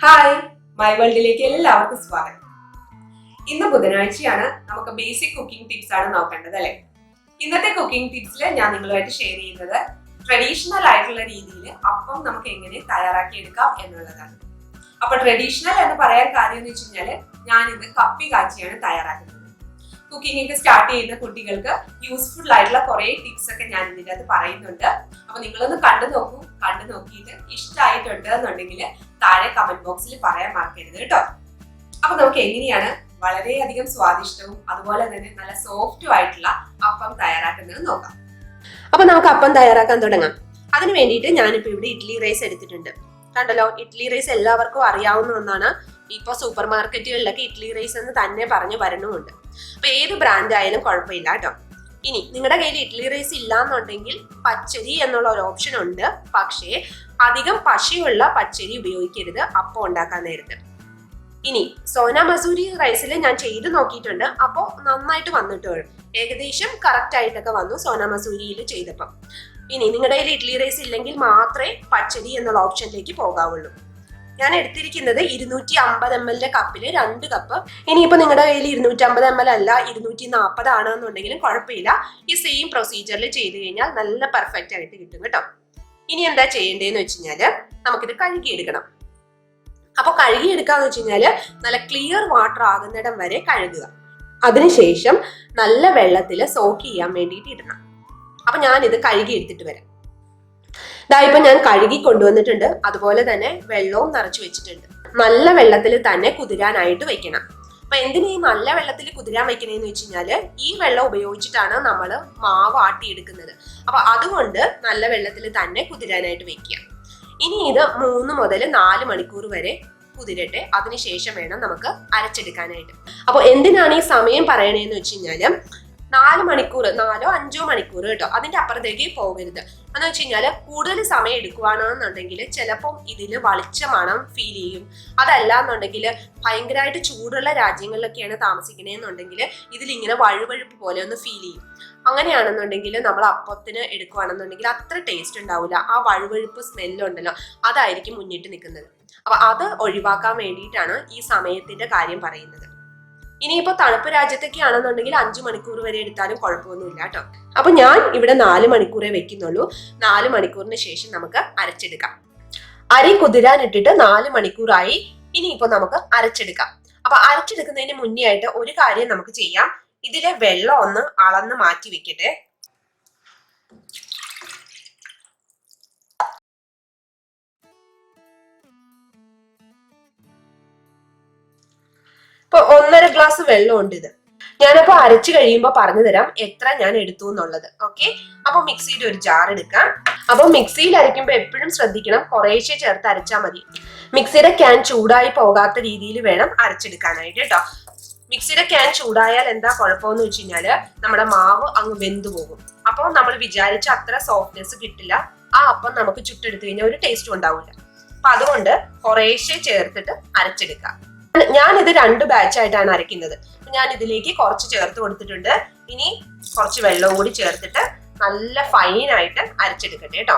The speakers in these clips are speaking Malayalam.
ഹായ് മൈ വേൾഡിലേക്ക് എല്ലാവർക്കും സ്വാഗതം. ഇന്ന് ബുധനാഴ്ചയാണ് നമുക്ക് ബേസിക് കുക്കിംഗ് ടിപ്സ് ആണ് നോക്കേണ്ടത് അല്ലെ? ഇന്നത്തെ കുക്കിംഗ് ടിപ്സിൽ ഞാൻ നിങ്ങളുമായിട്ട് ഷെയർ ചെയ്യുന്നത് ട്രഡീഷണൽ ആയിട്ടുള്ള രീതിയിൽ അപ്പം നമുക്ക് എങ്ങനെ തയ്യാറാക്കി എടുക്കാം എന്നുള്ളതാണ്. അപ്പൊ ട്രഡീഷണൽ എന്ന് പറയാൻ കാര്യം എന്ന് വെച്ച് കഴിഞ്ഞാൽ ഞാൻ ഇന്ന് കപ്പി കാച്ചിയാണ് തയ്യാറാക്കുന്നത്. കുക്കിംഗ് ഒക്കെ സ്റ്റാർട്ട് ചെയ്യുന്ന കുട്ടികൾക്ക് യൂസ്ഫുൾ ആയിട്ടുള്ള കുറേ ടിപ്സ് ഒക്കെ ഞാൻ ഇതിന്റെ അത് പറയുന്നുണ്ട്. അപ്പൊ നിങ്ങളൊന്ന് കണ്ടു നോക്കൂ കണ്ടു നോക്കിയിട്ട് ഇഷ്ടമായിട്ടുണ്ട് എന്നുണ്ടെങ്കിൽ താഴെ കമന്റ് ബോക്സിൽ പറയാൻ മറക്കരുത് കേട്ടോ. അപ്പൊ നമുക്ക് എങ്ങനെയാണ് വളരെയധികം സ്വാദിഷ്ടവും അതുപോലെ തന്നെ നല്ല സോഫ്റ്റും ആയിട്ടുള്ള അപ്പം തയ്യാറാക്കുന്നത് നോക്കാം. അപ്പൊ നമുക്ക് അപ്പം തയ്യാറാക്കാൻ തുടങ്ങാം. അതിന് വേണ്ടിയിട്ട് ഞാനിപ്പോ ഇവിടെ ഇഡ്ഡലി റൈസ് എടുത്തിട്ടുണ്ട്. കണ്ടല്ലോ ഇഡ്ഡലി റൈസ് എല്ലാവർക്കും അറിയാവുന്ന ഒന്നാണ്. ഇപ്പൊ സൂപ്പർ മാർക്കറ്റുകളിലൊക്കെ ഇഡ്ഡലി റൈസ് എന്ന് തന്നെ പറഞ്ഞു വരണമുണ്ട് അപ്പൊ ഏത് ബ്രാൻഡ് ആയാലും കുഴപ്പമില്ല കേട്ടോ. ഇനി നിങ്ങളുടെ കയ്യിൽ ഇഡ്ലി റൈസ് ഇല്ലാന്നുണ്ടെങ്കിൽ പച്ചരി എന്നുള്ള ഒരു ഓപ്ഷൻ ഉണ്ട്. പക്ഷേ അധികം പശിയുള്ള പച്ചരി ഉപയോഗിക്കരുത്. അപ്പം ഉണ്ടാക്കാൻ നേരത്ത്. ഇനി സോന മസൂരി റൈസിൽ ഞാൻ ചെയ്ത് നോക്കിയിട്ടുണ്ട്. അപ്പോൾ നന്നായിട്ട് വന്നിട്ട് വരും. ഏകദേശം കറക്റ്റ് ആയിട്ടൊക്കെ വന്നു സോന മസൂരിയിൽ ചെയ്തപ്പം. ഇനി നിങ്ങളുടെ കയ്യിൽ ഇഡ്ലി റൈസ് ഇല്ലെങ്കിൽ മാത്രമേ പച്ചരി എന്നുള്ള ഓപ്ഷനിലേക്ക് പോകാവുള്ളൂ. ഞാൻ എടുത്തിരിക്കുന്നത് ഇരുന്നൂറ്റി അമ്പത് എം എല്ലിന്റെ കപ്പിൽ രണ്ട് കപ്പ് ഇനിയിപ്പോ നിങ്ങളുടെ കയ്യിൽ ഇരുന്നൂറ്റി അമ്പത് എം എൽ അല്ല ഇരുന്നൂറ്റി നാൽപ്പത് ആണെന്നുണ്ടെങ്കിലും കുഴപ്പമില്ല. ഈ സെയിം പ്രൊസീജിയറിൽ ചെയ്ത് കഴിഞ്ഞാൽ നല്ല പെർഫെക്റ്റ് ആയിട്ട് കിട്ടും കേട്ടോ. ഇനി എന്താ ചെയ്യേണ്ടതെന്ന് വെച്ച് കഴിഞ്ഞാൽ നമുക്കിത് കഴുകിയെടുക്കണം. അപ്പൊ കഴുകിയെടുക്കാന്ന് വെച്ച് കഴിഞ്ഞാൽ നല്ല ക്ലിയർ വാട്ടർ ആകുന്നിടം വരെ കഴുകുക. അതിനുശേഷം നല്ല വെള്ളത്തിൽ സോക്ക് ചെയ്യാൻ വേണ്ടിയിട്ട് ഇടണം. അപ്പൊ ഞാനിത് ഇത് കഴുകി എടുത്തിട്ട് വരാം. ദാ ഇപ്പൊ ഞാൻ കഴുകി കൊണ്ടുവന്നിട്ടുണ്ട്. അതുപോലെ തന്നെ വെള്ളവും നിറച്ചു വെച്ചിട്ടുണ്ട്. നല്ല വെള്ളത്തിൽ തന്നെ കുതിരാനായിട്ട് വെക്കണം. അപ്പൊ എന്തിനാ ഈ നല്ല വെള്ളത്തിൽ കുതിരാൻ വെക്കണേന്ന് വെച്ച് കഴിഞ്ഞാൽ ഈ വെള്ളം ഉപയോഗിച്ചിട്ടാണ് നമ്മൾ മാവ് ആട്ടിയെടുക്കുന്നത്. അപ്പൊ അതുകൊണ്ട് നല്ല വെള്ളത്തിൽ തന്നെ കുതിരാനായിട്ട് വെക്കുക. ഇനി ഇത് മൂന്ന് മുതൽ നാല് മണിക്കൂർ വരെ കുതിരട്ടെ. അതിനുശേഷം വേണം നമുക്ക് അരച്ചെടുക്കാനായിട്ട്. അപ്പോൾ എന്തിനാണ് ഈ സമയം പറയണേന്ന് വെച്ച് കഴിഞ്ഞാൽ നാല് മണിക്കൂർ നാലോ അഞ്ചോ മണിക്കൂർ കേട്ടോ അതിന്റെ അപ്പുറത്തേക്ക് പോകരുത്. എന്ന് വെച്ച് കഴിഞ്ഞാൽ കൂടുതൽ സമയം എടുക്കുവാണെന്നുണ്ടെങ്കിൽ ചിലപ്പം ഇതിൽ വളിച്ച മണം ഫീൽ ചെയ്യും. അതല്ല എന്നുണ്ടെങ്കിൽ ഭയങ്കരമായിട്ട് ചൂടുള്ള രാജ്യങ്ങളിലൊക്കെയാണ് താമസിക്കണേന്നുണ്ടെങ്കിൽ ഇതിൽ ഇങ്ങനെ വഴുവഴുപ്പ് പോലെ ഒന്ന് ഫീൽ ചെയ്യും. അങ്ങനെയാണെന്നുണ്ടെങ്കിൽ നമ്മൾ അപ്പത്തിന് എടുക്കുവാണെന്നുണ്ടെങ്കിൽ അത്ര ടേസ്റ്റ് ഉണ്ടാവില്ല ആ വഴുവഴുപ്പ് സ്മെല്ലുണ്ടല്ലോ അതായിരിക്കും മുന്നിട്ട് നിൽക്കുന്നത് അപ്പൊ അത് ഒഴിവാക്കാൻ വേണ്ടിയിട്ടാണ് ഈ സമയത്തിന്റെ കാര്യം പറയുന്നത്. ഇനിയിപ്പോ തണുപ്പ് രാജ്യത്തൊക്കെ ആണെന്നുണ്ടെങ്കിൽ അഞ്ചു മണിക്കൂർ വരെ എടുത്താലും കുഴപ്പമൊന്നുമില്ല കേട്ടോ. അപ്പൊ ഞാൻ ഇവിടെ നാല് മണിക്കൂറേ വെക്കുന്നുള്ളൂ. നാല് മണിക്കൂറിന് ശേഷം നമുക്ക് അരച്ചെടുക്കാം. അരി കുതിരാൻ ഇട്ടിട്ട് നാല് മണിക്കൂറായി. ഇനിയിപ്പോ നമുക്ക് അരച്ചെടുക്കാം. അപ്പൊ അരച്ചെടുക്കുന്നതിന് മുന്നേ ആയിട്ട് ഒരു കാര്യം നമുക്ക് ചെയ്യാം. ഇതിലെ വെള്ളം ഒന്ന് അളന്ന് മാറ്റി വെക്കട്ടെ. ഇപ്പൊ ഒന്നര ഗ്ലാസ് വെള്ളമുണ്ട് ഇത് ഞാനപ്പോ അരച്ചു കഴിയുമ്പോ പറഞ്ഞു തരാം എത്ര ഞാൻ എടുത്തു എന്നുള്ളത്. ഓക്കെ അപ്പൊ മിക്സിയുടെ ഒരു ജാർ എടുക്കാം. അപ്പൊ മിക്സിയിൽ അരയ്ക്കുമ്പോ എപ്പോഴും ശ്രദ്ധിക്കണം കുറേശ്ശെ ചേർത്ത് അരച്ചാൽ മതി. മിക്സിയുടെ ക്യാൻ ചൂടായി പോകാത്ത രീതിയിൽ വേണം അരച്ചെടുക്കാനായിട്ട് കേട്ടോ മിക്സിയുടെ ക്യാൻ ചൂടായാൽ എന്താ കുഴപ്പമെന്ന് വെച്ച് കഴിഞ്ഞാൽ നമ്മുടെ മാവ് അങ്ങ് വെന്തു പോകും. അപ്പോൾ നമ്മൾ വിചാരിച്ച അത്ര സോഫ്റ്റ്നെസ് കിട്ടില്ല. ആ അപ്പം നമുക്ക് ചുട്ടെടുത്തു കഴിഞ്ഞാൽ ഒരു ടേസ്റ്റും ഉണ്ടാവില്ല. അപ്പൊ അതുകൊണ്ട് കുറേശ്ശെ ചേർത്തിട്ട് അരച്ചെടുക്കാം. ഞാൻ ഇത് രണ്ട് ബാച്ച് ആയിട്ടാണ് അരയ്ക്കുന്നത്. ഞാൻ ഇതിലേക്ക് കുറച്ച് ചേർത്ത് കൊടുത്തിട്ടുണ്ട്. ഇനി കുറച്ച് വെള്ളവും കൂടി ചേർത്തിട്ട് നല്ല ഫൈൻ ആയിട്ട് അരച്ചെടുക്കട്ടെ കേട്ടോ.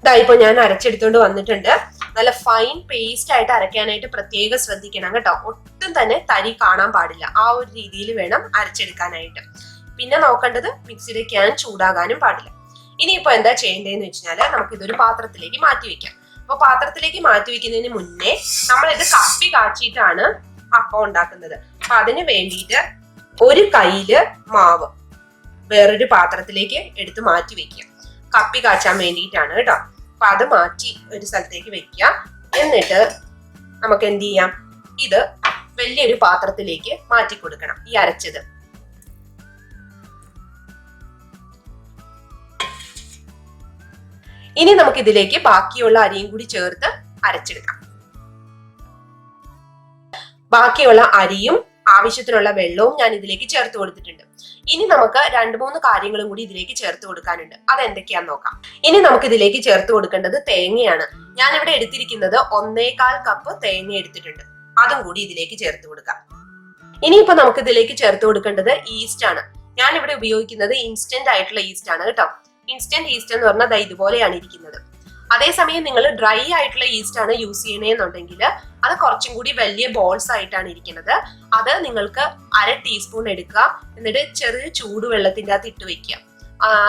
ഇതാ ഇപ്പൊ ഞാൻ അരച്ചെടുത്തോണ്ട് വന്നിട്ടുണ്ട്. നല്ല ഫൈൻ പേസ്റ്റ് ആയിട്ട് അരയ്ക്കാനായിട്ട് പ്രത്യേകം ശ്രദ്ധിക്കണം കേട്ടോ. ഒട്ടും തന്നെ തരി കാണാൻ പാടില്ല. ആ ഒരു രീതിയിൽ വേണം അരച്ചെടുക്കാനായിട്ട്. പിന്നെ നോക്കേണ്ടത് മിക്സിയുടെ ക്യാൻ ചൂടാകാനും പാടില്ല. ഇനിയിപ്പോ എന്താ ചെയ്യേണ്ടതെന്ന് വെച്ചാൽ നമുക്ക് ഇതൊരു പാത്രത്തിലേക്ക് മാറ്റി വെക്കാം. അപ്പൊ പാത്രത്തിലേക്ക് മാറ്റി വെക്കുന്നതിന് മുന്നേ നമ്മൾ ഇത് കപ്പി കാച്ചിട്ടാണ് അപ്പം ഉണ്ടാക്കുന്നത്. അപ്പൊ അതിന് വേണ്ടിയിട്ട് ഒരു കയ്യിൽ മാവ് വേറൊരു പാത്രത്തിലേക്ക് എടുത്ത് മാറ്റി വെക്കുക. കപ്പി കാച്ചാൻ വേണ്ടിയിട്ടാണ് കേട്ടോ. അപ്പൊ അത് മാറ്റി ഒരു സ്ഥലത്തേക്ക് വെക്കുക. എന്നിട്ട് നമുക്ക് എന്ത് ചെയ്യാം? ഇത് വലിയൊരു പാത്രത്തിലേക്ക് മാറ്റി കൊടുക്കണം. ഈ അരച്ചത്. ഇനി നമുക്ക് ഇതിലേക്ക് ബാക്കിയുള്ള അരിയും കൂടി ചേർത്ത് അരച്ചെടുക്കാം. ബാക്കിയുള്ള അരിയും ആവശ്യത്തിനുള്ള വെള്ളവും ഞാൻ ഇതിലേക്ക് ചേർത്ത് കൊടുത്തിട്ടുണ്ട്. ഇനി നമുക്ക് രണ്ട് മൂന്ന് കാര്യങ്ങളും കൂടി ഇതിലേക്ക് ചേർത്ത് കൊടുക്കാനുണ്ട്. അത് എന്തൊക്കെയാന്ന് നോക്കാം. ഇനി നമുക്ക് ഇതിലേക്ക് ചേർത്ത് കൊടുക്കേണ്ടത് തേങ്ങയാണ്. ഞാൻ ഇവിടെ എടുത്തിരിക്കുന്നത് ഒന്നേകാൽ കപ്പ് തേങ്ങ എടുത്തിട്ടുണ്ട്. അതും കൂടി ഇതിലേക്ക് ചേർത്ത് കൊടുക്കാം. ഇനിയിപ്പോ നമുക്ക് ഇതിലേക്ക് ചേർത്ത് കൊടുക്കേണ്ടത് ഈസ്റ്റ് ആണ്. ഞാൻ ഇവിടെ ഉപയോഗിക്കുന്നത് ഇൻസ്റ്റന്റ് ആയിട്ടുള്ള ഈസ്റ്റ് ആണ് കേട്ടോ. ഇൻസ്റ്റന്റ് ഈസ്റ്റ് എന്ന് പറഞ്ഞാൽ ദാ ഇതുപോലെയാണ് ഇരിക്കുന്നത്. അതേസമയം നിങ്ങൾ ഡ്രൈ ആയിട്ടുള്ള ഈസ്റ്റ് ആണ് യൂസ് ചെയ്യണേന്നുണ്ടെങ്കിൽ അത് കുറച്ചും കൂടി വലിയ ബോൾസ് ആയിട്ടാണ് ഇരിക്കുന്നത്. അത് നിങ്ങൾക്ക് അര ടീസ്പൂൺ എടുക്കുക. എന്നിട്ട് ചെറിയ ചൂടുവെള്ളത്തിന്റെ അകത്ത് ഇട്ട് വെക്കുക.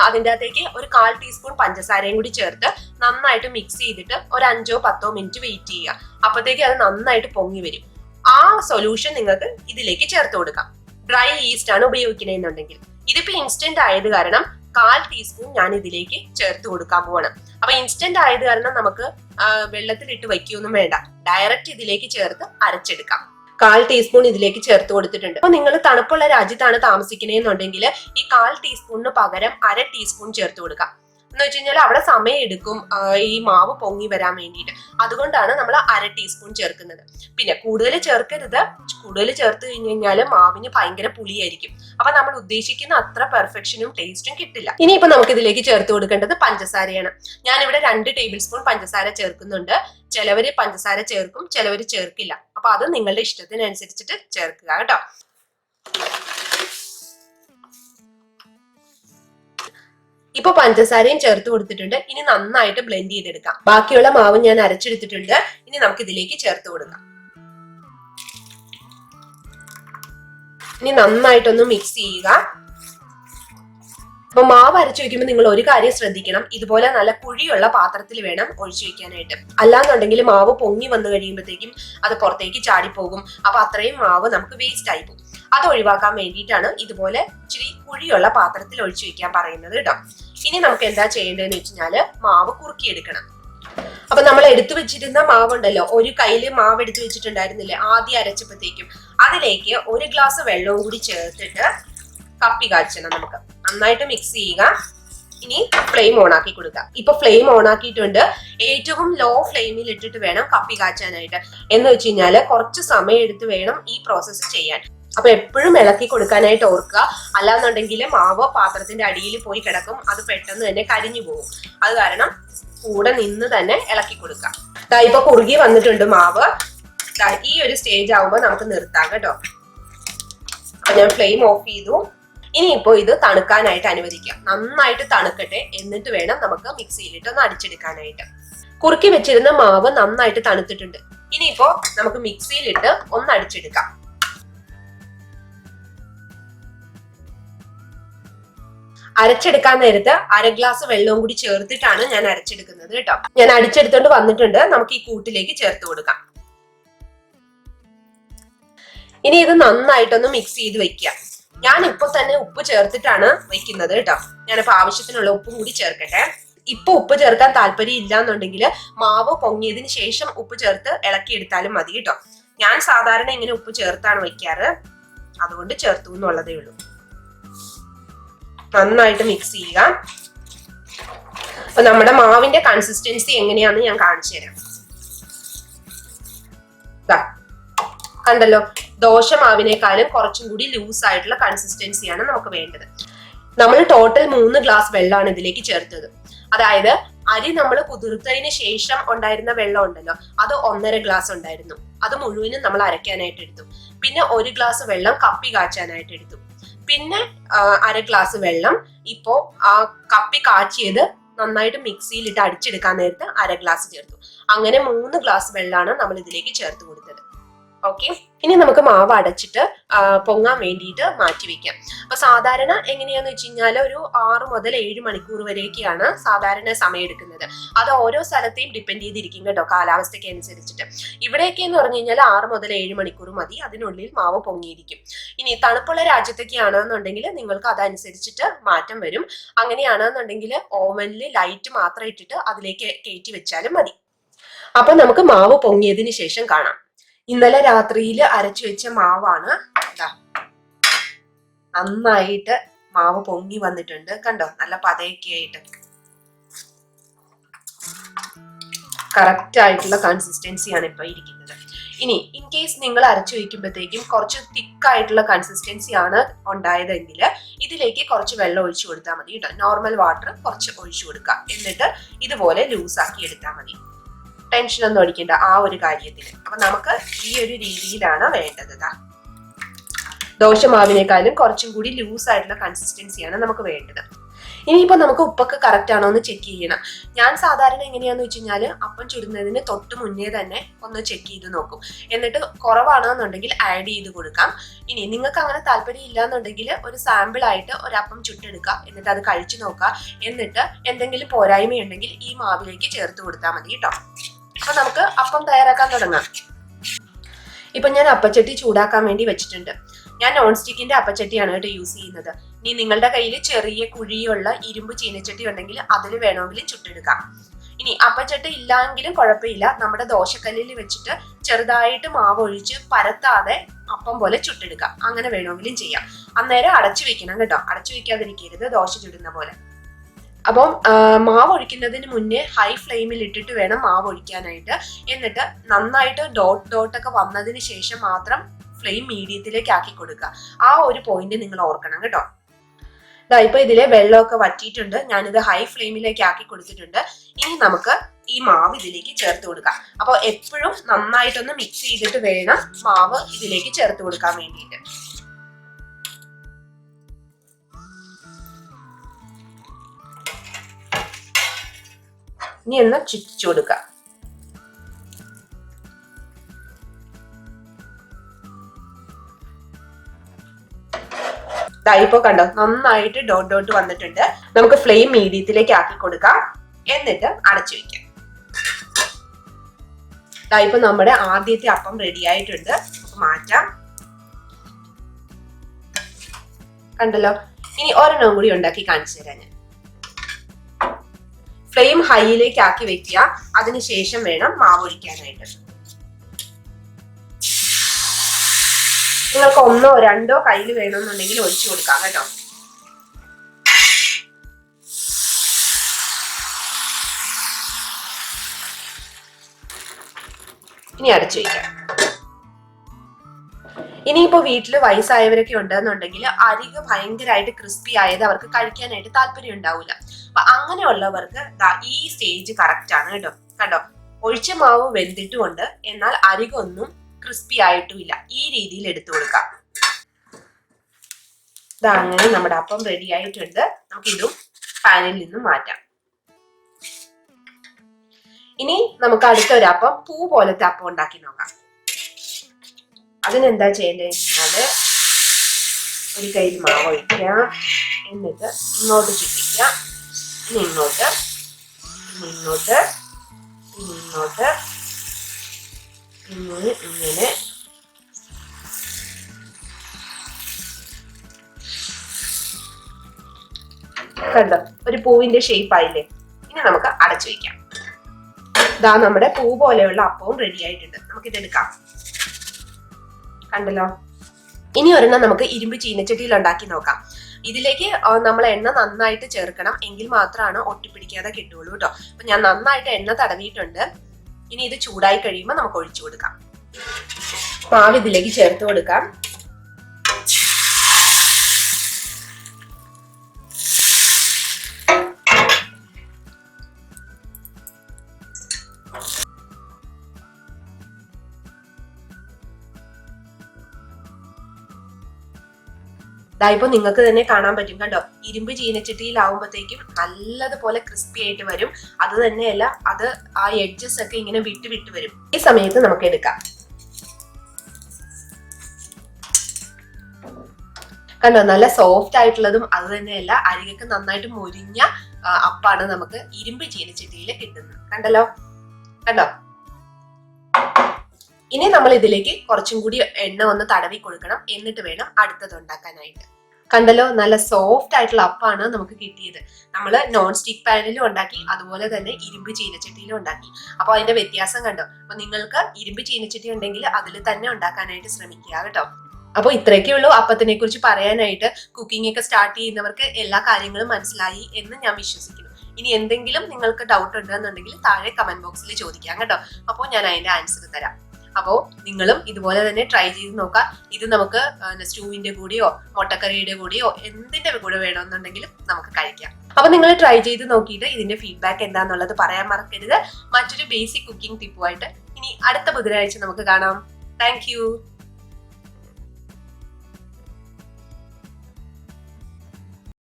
അതിന്റെ അകത്തേക്ക് ഒരു കാൽ ടീസ്പൂൺ പഞ്ചസാരയും കൂടി ചേർത്ത് നന്നായിട്ട് മിക്സ് ചെയ്തിട്ട് ഒരു അഞ്ചോ പത്തോ മിനിറ്റ് വെയിറ്റ് ചെയ്യുക. അപ്പോഴത്തേക്ക് അത് നന്നായിട്ട് പൊങ്ങി വരും. ആ സൊല്യൂഷൻ നിങ്ങൾക്ക് ഇതിലേക്ക് ചേർത്ത് കൊടുക്കാം. ഡ്രൈ ഈസ്റ്റ് ആണ് ഉപയോഗിക്കണമെന്നുണ്ടെങ്കിൽ ഇതിപ്പോൾ ഇൻസ്റ്റന്റ് ആയത് കാരണം കാൽ ടീസ്പൂൺ ഞാൻ ഇതിലേക്ക് ചേർത്ത് കൊടുക്കാൻ പോവാണ്. അപ്പൊ ഇൻസ്റ്റന്റ് ആയത് കാരണം നമുക്ക് വെള്ളത്തിൽ ഇട്ട് വയ്ക്കുകയൊന്നും വേണ്ട. ഡയറക്റ്റ് ഇതിലേക്ക് ചേർത്ത് അരച്ചെടുക്കാം. കാൽ ടീസ്പൂൺ ഇതിലേക്ക് ചേർത്ത് കൊടുത്തിട്ടുണ്ട്. അപ്പൊ നിങ്ങൾ തണുപ്പുള്ള രാജ്യത്താണ് താമസിക്കണേന്നുണ്ടെങ്കിൽ ഈ കാൽ ടീസ്പൂണിന് പകരം അര ടീസ്പൂൺ ചേർത്ത് കൊടുക്കാം. എന്ന് വെച്ച് കഴിഞ്ഞാൽ അവിടെ സമയം എടുക്കും ഈ മാവ് പൊങ്ങി വരാൻ വേണ്ടിയിട്ട്. അതുകൊണ്ടാണ് നമ്മൾ അര ടീസ്പൂൺ ചേർക്കുന്നത്. പിന്നെ കൂടുതൽ ചേർക്കരുത്. കൂടുതൽ ചേർത്ത് കഴിഞ്ഞ് കഴിഞ്ഞാൽ മാവിന് ഭയങ്കര പുളിയായിരിക്കും. അപ്പൊ നമ്മൾ ഉദ്ദേശിക്കുന്ന അത്ര പെർഫെക്ഷനും ടേസ്റ്റും കിട്ടില്ല. ഇനിയിപ്പോ നമുക്ക് ഇതിലേക്ക് ചേർത്ത് കൊടുക്കേണ്ടത് പഞ്ചസാരയാണ്. ഞാനിവിടെ രണ്ട് ടേബിൾ സ്പൂൺ പഞ്ചസാര ചേർക്കുന്നുണ്ട്. ചിലവര് പഞ്ചസാര ചേർക്കും ചിലവര് ചേർക്കില്ല. അപ്പൊ അത് നിങ്ങളുടെ ഇഷ്ടത്തിനനുസരിച്ചിട്ട് ചേർക്കുക കേട്ടോ. ഇപ്പൊ പഞ്ചസാരയും ചേർത്ത് കൊടുത്തിട്ടുണ്ട്. ഇനി നന്നായിട്ട് ബ്ലെൻഡ് ചെയ്തെടുക്കാം. ബാക്കിയുള്ള മാവ് ഞാൻ അരച്ചെടുത്തിട്ടുണ്ട്. ഇനി നമുക്ക് ഇതിലേക്ക് ചേർത്ത് കൊടുക്കാം. ഇനി നന്നായിട്ടൊന്ന് മിക്സ് ചെയ്യുക. അപ്പൊ മാവ് അരച്ചു വെക്കുമ്പോൾ നിങ്ങൾ ഒരു കാര്യം ശ്രദ്ധിക്കണം. ഇതുപോലെ നല്ല കുഴിയുള്ള പാത്രത്തിൽ വേണം ഒഴിച്ചു വെക്കാനായിട്ട്. അല്ലാന്നുണ്ടെങ്കിൽ മാവ് പൊങ്ങി വന്നു കഴിയുമ്പോഴത്തേക്കും അത് പുറത്തേക്ക് ചാടിപ്പോകും. അപ്പൊ അത്രയും മാവ് നമുക്ക് വേസ്റ്റ് ആയി പോകും. അത് ഒഴിവാക്കാൻ വേണ്ടിയിട്ടാണ് ഇതുപോലെ ഇച്ചിരി കുഴിയുള്ള പാത്രത്തിൽ ഒഴിച്ചു വെക്കാൻ പറയുന്നത് കേട്ടോ. ഇനി നമുക്ക് എന്താ ചെയ്യേണ്ടതെന്ന് വെച്ചുകഴിഞ്ഞാൽ മാവ് കുറുക്കിയെടുക്കണം. അപ്പൊ നമ്മൾ എടുത്തു വെച്ചിരുന്ന മാവുണ്ടല്ലോ ഒരു കയ്യിൽ മാവ് എടുത്തു വെച്ചിട്ടുണ്ടായിരുന്നില്ലേ ആദ്യം അരച്ചപ്പോഴത്തേക്കും അതിലേക്ക് ഒരു ഗ്ലാസ് വെള്ളവും കൂടി ചേർത്തിട്ട് കപ്പി കാച്ചണം നമുക്ക്. നന്നായിട്ട് മിക്സ് ചെയ്യുക. ഇനി ഫ്ലെയിം ഓൺ ആക്കി കൊടുക്കുക. ഇപ്പൊ ഫ്ലെയിം ഓൺ ആക്കിയിട്ടുണ്ട്. ഏറ്റവും ലോ ഫ്ലെയിമിൽ ഇട്ടിട്ട് വേണം കപ്പി കാച്ചാനായിട്ട്. എന്ന് വെച്ച് കഴിഞ്ഞാൽ കുറച്ച് സമയം എടുത്ത് വേണം ഈ പ്രോസസ്സ് ചെയ്യാൻ. അപ്പൊ എപ്പോഴും ഇളക്കി കൊടുക്കാനായിട്ട് ഓർക്കുക. അല്ലാന്നുണ്ടെങ്കിൽ മാവ് പാത്രത്തിന്റെ അടിയിൽ പോയി കിടക്കും. അത് പെട്ടെന്ന് തന്നെ കരിഞ്ഞു പോകും. അത് കാരണം കൂടെ നിന്ന് തന്നെ ഇളക്കി കൊടുക്കുക. ദാ ഇപ്പൊ കുറുകി വന്നിട്ടുണ്ട് മാവ്. ഈ ഒരു സ്റ്റേജ് ആവുമ്പോൾ നമുക്ക് നിർത്താം കേട്ടോ. ഞാൻ ഫ്ലെയിം ഓഫ് ചെയ്തു. ഇനിയിപ്പോ ഇത് തണുക്കാനായിട്ട് അനുവദിക്കാം. നന്നായിട്ട് തണുക്കട്ടെ. എന്നിട്ട് വേണം നമുക്ക് മിക്സിയിലിട്ട് ഒന്ന് അടിച്ചെടുക്കാനായിട്ട്. കുറുക്കി വെച്ചിരുന്ന മാവ് നന്നായിട്ട് തണുത്തിട്ടുണ്ട്. ഇനിയിപ്പോ നമുക്ക് മിക്സിയിലിട്ട് ഒന്ന് അടിച്ചെടുക്കാം. അരച്ചെടുക്കാൻ നേരത്ത് അര ഗ്ലാസ് വെള്ളവും കൂടി ചേർത്തിട്ടാണ് ഞാൻ അരച്ചെടുക്കുന്നത് കേട്ടോ. ഞാൻ അടിച്ചെടുത്തോണ്ട് വന്നിട്ടുണ്ട്. നമുക്ക് ഈ കൂട്ടിലേക്ക് ചേർത്ത് കൊടുക്കാം. ഇനി ഇത് നന്നായിട്ടൊന്ന് മിക്സ് ചെയ്ത് വെക്കുക. ഞാൻ ഇപ്പൊ തന്നെ ഉപ്പ് ചേർത്തിട്ടാണ് വെക്കുന്നത് കേട്ടോ. ഞാനിപ്പോ ആവശ്യത്തിനുള്ള ഉപ്പും കൂടി ചേർക്കട്ടെ. ഇപ്പൊ ഉപ്പ് ചേർക്കാൻ താല്പര്യം ഇല്ല എന്നുണ്ടെങ്കിൽ മാവ് പൊങ്ങിയതിന് ശേഷം ഉപ്പ് ചേർത്ത് ഇളക്കിയെടുത്താലും മതി കേട്ടോ. ഞാൻ സാധാരണ ഇങ്ങനെ ഉപ്പ് ചേർത്താണ് വെക്കാറ്. അതുകൊണ്ട് ചേർത്തു എന്നുള്ളതേ ഉള്ളൂ. നന്നായിട്ട് മിക്സ് ചെയ്യുക. അപ്പൊ നമ്മുടെ മാവിന്റെ കൺസിസ്റ്റൻസി എങ്ങനെയാന്ന് ഞാൻ കാണിച്ചു തരാം. കണ്ടല്ലോ ദോശ മാവിനേക്കാളും കുറച്ചും കൂടി ലൂസ് ആയിട്ടുള്ള കൺസിസ്റ്റൻസിയാണ് നമുക്ക് വേണ്ടത്. നമ്മൾ ടോട്ടൽ മൂന്ന് ഗ്ലാസ് വെള്ളമാണ് ഇതിലേക്ക് ചേർത്തത്. അതായത് അരി നമ്മൾ കുതിർത്തതിന് ശേഷം ഉണ്ടായിരുന്ന വെള്ളം ഉണ്ടല്ലോ അത് ഒന്നര ഗ്ലാസ് ഉണ്ടായിരുന്നു. അത് മുഴുവനും നമ്മൾ അരയ്ക്കാനായിട്ട് എടുത്തു. പിന്നെ ഒരു ഗ്ലാസ് വെള്ളം കപ്പി കാച്ചാനായിട്ട് എടുത്തു. പിന്നെ അര ഗ്ലാസ് വെള്ളം. ഇപ്പോ ആ കപ്പി കാച്ചിയത് നന്നായിട്ട് മിക്സിയിലിട്ട് അടിച്ചെടുക്കാൻ നേരത്ത് അര ഗ്ലാസ് ചേർത്തു. അങ്ങനെ മൂന്ന് ഗ്ലാസ് വെള്ളമാണ് നമ്മൾ ഇതിലേക്ക് ചേർത്ത് കൊടുത്തത്. ഓക്കെ ഇനി നമുക്ക് മാവ് അടച്ചിട്ട് പൊങ്ങാൻ വേണ്ടിയിട്ട് മാറ്റി വെക്കാം. അപ്പൊ സാധാരണ എങ്ങനെയാന്ന് വെച്ച് കഴിഞ്ഞാൽ ഒരു ആറ് മുതൽ ഏഴ് മണിക്കൂർ വരെയൊക്കെയാണ് സാധാരണ സമയം എടുക്കുന്നത്. അത് ഓരോ സ്ഥലത്തെയും ഡിപ്പെൻഡ് ചെയ്തിരിക്കും കേട്ടോ കാലാവസ്ഥയ്ക്ക് അനുസരിച്ചിട്ട്. ഇവിടെയൊക്കെ എന്ന് പറഞ്ഞു കഴിഞ്ഞാൽ ആറ് മുതൽ ഏഴ് മണിക്കൂർ മതി. അതിനുള്ളിൽ മാവ് പൊങ്ങിയിരിക്കും. ഇനി തണുപ്പുള്ള രാജ്യത്തൊക്കെ ആണെന്നുണ്ടെങ്കിൽ നിങ്ങൾക്ക് അതനുസരിച്ചിട്ട് മാറ്റം വരും. അങ്ങനെയാണെന്നുണ്ടെങ്കിൽ ഓവനിൽ ലൈറ്റ് മാത്രം ഇട്ടിട്ട് അതിലേക്ക് കയറ്റി വെച്ചാലും മതി. അപ്പൊ നമുക്ക് മാവ് പൊങ്ങിയതിന് ശേഷം കാണാം. ഇന്നലെ രാത്രിയിൽ അരച്ചു വെച്ച മാവാണ്. നന്നായിട്ട് മാവ് പൊങ്ങി വന്നിട്ടുണ്ട്. കണ്ടോ? നല്ല പതയൊക്കെ ആയിട്ട്. കറക്റ്റ് ആയിട്ടുള്ള കൺസിസ്റ്റൻസിയാണ് ഇപ്പൊ ഇരിക്കുന്നത്. ഇനി ഇൻ കേസ് നിങ്ങൾ അരച്ചു വയ്ക്കുമ്പോഴത്തേക്കും കുറച്ച് തിക്കായിട്ടുള്ള കൺസിസ്റ്റൻസി ആണ് ഉണ്ടായതെങ്കിൽ ഇതിലേക്ക് കുറച്ച് വെള്ളം ഒഴിച്ചു കൊടുത്താൽ മതി. കേട്ടോ? നോർമൽ വാട്ടർ കുറച്ച് ഒഴിച്ചു കൊടുക്കുക. എന്നിട്ട് ഇതുപോലെ ലൂസാക്കി എടുത്താൽ മതി. ടെൻഷൻ ഒന്നും അടിക്കണ്ട ആ ഒരു കാര്യത്തിൽ. അപ്പൊ നമുക്ക് ഈ ഒരു രീതിയിലാണ് വേണ്ടത്. ദോശമാവിനേക്കാളും കുറച്ചും കൂടി ലൂസ് ആയിട്ടുള്ള കൺസിസ്റ്റൻസിയാണ് നമുക്ക് വേണ്ടത്. ഇനിയിപ്പോ നമുക്ക് ഉപ്പൊക്കെ കറക്റ്റ് ആണോ എന്ന് ചെക്ക് ചെയ്യണം. ഞാൻ സാധാരണ എങ്ങനെയാന്ന് വെച്ച് കഴിഞ്ഞാൽ അപ്പം ചുടുന്നതിന് തൊട്ട് മുന്നേ തന്നെ ഒന്ന് ചെക്ക് ചെയ്ത് നോക്കും. എന്നിട്ട് കുറവാണെന്നുണ്ടെങ്കിൽ ആഡ് ചെയ്ത് കൊടുക്കാം. ഇനി നിങ്ങൾക്ക് അങ്ങനെ താല്പര്യം ഇല്ലാന്നുണ്ടെങ്കിൽ ഒരു സാമ്പിൾ ആയിട്ട് ഒരു അപ്പം ചുട്ടെടുക്കുക. എന്നിട്ട് അത് കഴിച്ചു നോക്കുക. എന്നിട്ട് എന്തെങ്കിലും പോരായ്മയുണ്ടെങ്കിൽ ഈ മാവിലേക്ക് ചേർത്ത് കൊടുത്താൽ മതി കേട്ടോ അപ്പൊ നമുക്ക് അപ്പം തയ്യാറാക്കാൻ തുടങ്ങാം. ഇപ്പൊ ഞാൻ അപ്പച്ചട്ടി ചൂടാക്കാൻ വേണ്ടി വെച്ചിട്ടുണ്ട്. ഞാൻ നോൺ സ്റ്റിക്കിന്റെ അപ്പച്ചട്ടിയാണ് കേട്ടോ യൂസ് ചെയ്യുന്നത്. ഇനി നിങ്ങളുടെ കയ്യിൽ ചെറിയ കുഴിയുള്ള ഇരുമ്പ് ചീനച്ചട്ടി ഉണ്ടെങ്കിൽ അതിൽ വേണമെങ്കിൽ ചുട്ടെടുക്കാം. ഇനി അപ്പച്ചട്ടി ഇല്ലെങ്കിലും കുഴപ്പമില്ല. നമ്മുടെ ദോശക്കല്ലിൽ വെച്ചിട്ട് ചെറുതായിട്ട് മാവ് ഒഴിച്ച് പരത്താതെ അപ്പം പോലെ ചുട്ടെടുക്കാം. അങ്ങനെ വേണമെങ്കിലും ചെയ്യാം. അന്നേരം അടച്ചു വെക്കണം കേട്ടോ. അടച്ചു വെക്കാതിരിക്കരുത്. ദോശ ചുടുന്ന പോലെ. അപ്പം മാവ് ഒഴിക്കുന്നതിന് മുന്നേ ഹൈ ഫ്ലെയിമിൽ ഇട്ടിട്ട് വേണം മാവ് ഒഴിക്കാനായിട്ട്. എന്നിട്ട് നന്നായിട്ട് ഡോട്ട് ഡോട്ടൊക്കെ വന്നതിന് ശേഷം മാത്രം ഫ്ലെയിം മീഡിയത്തിലേക്ക് ആക്കി കൊടുക്കുക. ആ ഒരു പോയിന്റ് നിങ്ങൾ ഓർക്കണം കേട്ടോ. ഇതാ ഇപ്പൊ ഇതിലെ വെള്ളമൊക്കെ വറ്റിയിട്ടുണ്ട്. ഞാനിത് ഹൈ ഫ്ലെയിമിലേക്ക് ആക്കി കൊടുത്തിട്ടുണ്ട്. ഇനി നമുക്ക് ഈ മാവ് ഇതിലേക്ക് ചേർത്ത് കൊടുക്കാം. അപ്പോൾ എപ്പോഴും നന്നായിട്ടൊന്ന് മിക്സ് ചെയ്തിട്ട് വേണം മാവ് ഇതിലേക്ക് ചേർത്ത് കൊടുക്കാൻ വേണ്ടിയിട്ട്. ഇനി ഒന്ന് ചുറ്റിച്ചു കൊടുക്കാം. ഇപ്പോ കണ്ടോ നന്നായിട്ട് ഡോട്ട് ഡോട്ട് വന്നിട്ടുണ്ട്. നമുക്ക് ഫ്ലെയിം മീഡിയത്തിലേക്ക് ആക്കി കൊടുക്കാം. എന്നിട്ട് അടച്ചു വെക്കാം. ഇപ്പൊ നമ്മുടെ ആദ്യത്തെ അപ്പം റെഡി ആയിട്ടുണ്ട്. മാറ്റാം. കണ്ടല്ലോ? ഇനി ഒരെണ്ണം കൂടി ഉണ്ടാക്കി കാണിച്ചു തരാം ഞാൻ. ഫ്ലെയിം ഹൈയിലേക്ക് ആക്കി വെക്കുക അതിനുശേഷം വേണം മാവ് ഒഴിക്കാനായിട്ട്. നിങ്ങൾക്ക് ഒന്നോ രണ്ടോ കയ്യിൽ വേണമെന്നുണ്ടെങ്കിൽ ഒഴിച്ചു കൊടുക്കാം കേട്ടോ. ഇനി അടച്ചു വയ്ക്കാം ഇനിയിപ്പോ വീട്ടിൽ വയസ്സായവരൊക്കെ ഉണ്ടെന്നുണ്ടെങ്കിൽ അരികെ ഭയങ്കരമായിട്ട് ക്രിസ്പി ആയത് അവർക്ക് കഴിക്കാനായിട്ട് താല്പര്യം ഉണ്ടാവില്ല അപ്പൊ അങ്ങനെയുള്ളവർക്ക് ഈ സ്റ്റേജ് കറക്റ്റ് ആണ് കേട്ടോ. കണ്ടോ? ഒഴിച്ച മാവ് വെന്തിട്ടുമുണ്ട്. എന്നാൽ അരികൊന്നും ക്രിസ്പി ആയിട്ടുമില്ല. ഈ രീതിയിൽ എടുത്തു കൊടുക്കാം. ഇതാ അങ്ങനെ നമ്മുടെ അപ്പം റെഡി ആയിട്ടുണ്ട്. നമുക്ക് ഇതും പാനിൽ നിന്നും മാറ്റാം. ഇനി നമുക്ക് അടുത്ത ഒരു അപ്പം പൂ പോലത്തെ അപ്പം ഉണ്ടാക്കി നോക്കാം. അതിനെന്താ ചെയ്യേണ്ടത് വെച്ചാൽ ഒരു കൈ മാവ് ഒഴിക്കുക. എന്നിട്ട് ഇങ്ങോട്ട് ചുറ്റിക്കുക ഇനി ഇങ്ങോട്ട് ഇനി ഇങ്ങോട്ട് ഇനി ഇങ്ങോട്ട്. ഇങ്ങനെ ഇങ്ങനെ. കണ്ടോ? ഒരു പൂവിന്റെ ഷേപ്പ് ആയില്ലേ? ഇനി നമുക്ക് അടച്ചു വയ്ക്കാം ഇതാ നമ്മുടെ പൂ പോലെയുള്ള അപ്പവും റെഡി ആയിട്ടുണ്ട്. നമുക്ക് ഇതെടുക്കാം കണ്ടല്ലോ? ഇനി ഒരെണ്ണം നമുക്ക് ഇരുമ്പ് ചീനച്ചട്ടിയിൽ ഉണ്ടാക്കി നോക്കാം. ഇതിലേക്ക് നമ്മൾ എണ്ണ നന്നായിട്ട് ചേർക്കണം. എങ്കിൽ മാത്രമാണ് ഒട്ടിപ്പിടിക്കാതെ കിട്ടുള്ളൂ കേട്ടോ. അപ്പൊ ഞാൻ നന്നായിട്ട് എണ്ണ തടവിയിട്ടുണ്ട്. ഇനി ഇത് ചൂടായി കഴിയുമ്പോൾ നമുക്ക് ഒഴിച്ചു കൊടുക്കാം. മാവ് ഇതിലേക്ക് ചേർത്ത് കൊടുക്കാം. ഇപ്പൊ നിങ്ങൾക്ക് തന്നെ കാണാൻ പറ്റും. കണ്ടോ? ഇരുമ്പ് ചീനച്ചട്ടിയിലാവുമ്പോഴത്തേക്കും നല്ലതുപോലെ ക്രിസ്പി ആയിട്ട് വരും. അത് തന്നെയല്ല അത് ആ എഡ്ജസ് ഒക്കെ ഇങ്ങനെ വിട്ട് വിട്ട് വരും. ഈ സമയത്ത് നമുക്ക് എടുക്കാം. കണ്ടോ? നല്ല സോഫ്റ്റ് ആയിട്ടുള്ളതും അത് തന്നെയല്ല അരികൊക്കെ നന്നായിട്ട് മുരിഞ്ഞ അപ്പാണ് നമുക്ക് ഇരുമ്പ് ചീനച്ചട്ടിയിൽ കിട്ടുന്നത്. കണ്ടല്ലോ? കണ്ടോ? ഇനി നമ്മൾ ഇതിലേക്ക് കുറച്ചും കൂടി എണ്ണ ഒന്ന് തടവി കൊടുക്കണം. എന്നിട്ട് വേണം അടുത്തത് ഉണ്ടാക്കാനായിട്ട്. കണ്ടല്ലോ നല്ല സോഫ്റ്റ് ആയിട്ടുള്ള അപ്പാണ് നമുക്ക് കിട്ടിയത്. നമ്മൾ നോൺ സ്റ്റിക് പാനിലും ഉണ്ടാക്കി അതുപോലെ തന്നെ ഇരുമ്പ് ചീനച്ചട്ടിയിലും ഉണ്ടാക്കി. അപ്പോൾ അതിന്റെ വ്യത്യാസം കണ്ടോ? അപ്പൊ നിങ്ങൾക്ക് ഇരുമ്പ് ചീനച്ചട്ടി ഉണ്ടെങ്കിൽ അതിൽ തന്നെ ഉണ്ടാക്കാനായിട്ട് ശ്രമിക്കുക കേട്ടോ. അപ്പോൾ ഇത്രയൊക്കെ ഉള്ളൂ അപ്പത്തിനെ കുറിച്ച് പറയാനായിട്ട്. കുക്കിംഗ് ഒക്കെ സ്റ്റാർട്ട് ചെയ്യുന്നവർക്ക് എല്ലാ കാര്യങ്ങളും മനസ്സിലായി എന്ന് ഞാൻ വിശ്വസിക്കുന്നു. ഇനി എന്തെങ്കിലും നിങ്ങൾക്ക് ഡൗട്ട് ഉണ്ടെന്നുണ്ടെങ്കിൽ താഴെ കമന്റ് ബോക്സിൽ ചോദിക്കാം കേട്ടോ. അപ്പോൾ ഞാൻ അതിന്റെ ആൻസർ തരാം. അപ്പോൾ നിങ്ങളും ഇതുപോലെ തന്നെ ട്രൈ ചെയ്ത് നോക്കാം ഇത് നമുക്ക് സ്റ്റൂവിന്റെ കൂടെയോ മുട്ടക്കറിയുടെ കൂടിയോ എന്തിന്റെ കൂടെ വേണമെന്നുണ്ടെങ്കിലും നമുക്ക് കഴിക്കാം. അപ്പൊ നിങ്ങൾ ട്രൈ ചെയ്ത് നോക്കിയിട്ട് ഇതിന്റെ ഫീഡ്ബാക്ക് എന്താന്നുള്ളത് പറയാൻ മറക്കരുത്. മറ്റൊരു ബേസിക് കുക്കിംഗ് ടിപ്പുമായിട്ട് ഇനി അടുത്ത ബുധനാഴ്ച നമുക്ക് കാണാം. താങ്ക്